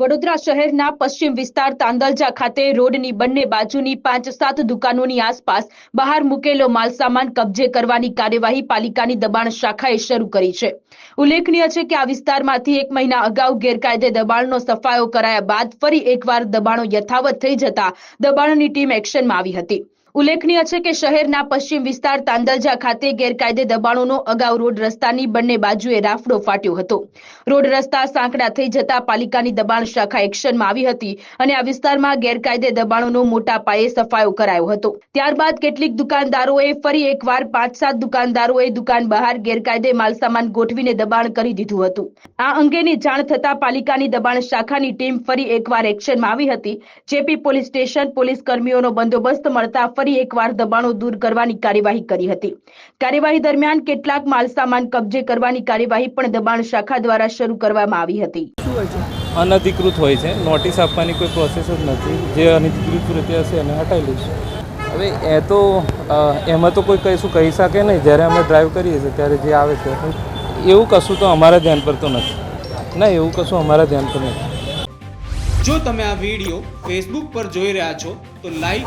વડોદરા શહેરના પશ્ચિમ વિસ્તાર તાંદલજા ખાતે રોડની બંને બાજુની પાંચ સાત દુકાનોની આસપાસ બહાર મૂકેલો માલસામાન કબજે કરવાની કાર્યવાહી પાલિકાની દબાણ શાખાએ શરૂ કરી છે. ઉલ્લેખનીય છે કે આ વિસ્તારમાંથી એક મહિના અગાઉ ગેરકાયદે દબાણનો સફાયો કરાયા બાદ ફરી એકવાર દબાણો યથાવત થઈ જતા દબાણની ટીમ એક્શનમાં આવી હતી. ઉલ્લેખનીય છે કે શહેરના પશ્ચિમ વિસ્તાર તાંદલજા ખાતે ગેરકાયદે દબાણોનો અગાઉ રોડ રસ્તાની બંને બાજુએ રાફડો ફાટ્યો હતો. રોડ રસ્તા સાંકડા થઈ જતા પાલિકાની દબાણ શાખા એક્શનમાં આવી હતી અને આ વિસ્તારમાં ગેરકાયદે દબાણોનો મોટા પાયે સફાયો કરાયો હતો. ત્યારબાદ કેટલીક દુકાનદારોએ ફરી એકવાર પાંચ સાત દુકાનદારોએ દુકાન બહાર ગેરકાયદે માલસામાન ગોઠવીને દબાણ કરી દીધું હતું. આ અંગેની જાણ થતા પાલિકાની દબાણ શાખાની ટીમ ફરી એકવાર એક્શનમાં આવી હતી. જેપી પોલીસ સ્ટેશન પોલીસ કર્મીઓનો બંદોબસ્ત મળતા ફરી એકવાર દબાણો દૂર કરવાની કાર્યવાહી કરી હતી. કાર્યવાહી દરમિયાન કેટલાક માલસામાન કબજે કરવાની કાર્યવાહી પણ દબાણ શાખા દ્વારા શરૂ કરવામાં આવી હતી. અનધિકૃત હોય છે. નોટિસ આપવાની કોઈ પ્રોસેસ જ નથી. જે અનધિકૃત રીતે હશે એને હટાવી લઈશું. હવે એ તો એમાં તો કોઈ કશું કહી શકે નહીં. જ્યારે અમે ડ્રાઈવ કરીએ છીએ ત્યારે જે આવે છે એવું કશું તો અમારા ધ્યાન પર તો નથી. ના એવું કશું અમારા ધ્યાન પર નથી. જો તમે આ વીડિયો ફેસબુક પર જોઈ રહ્યા છો તો લાઈક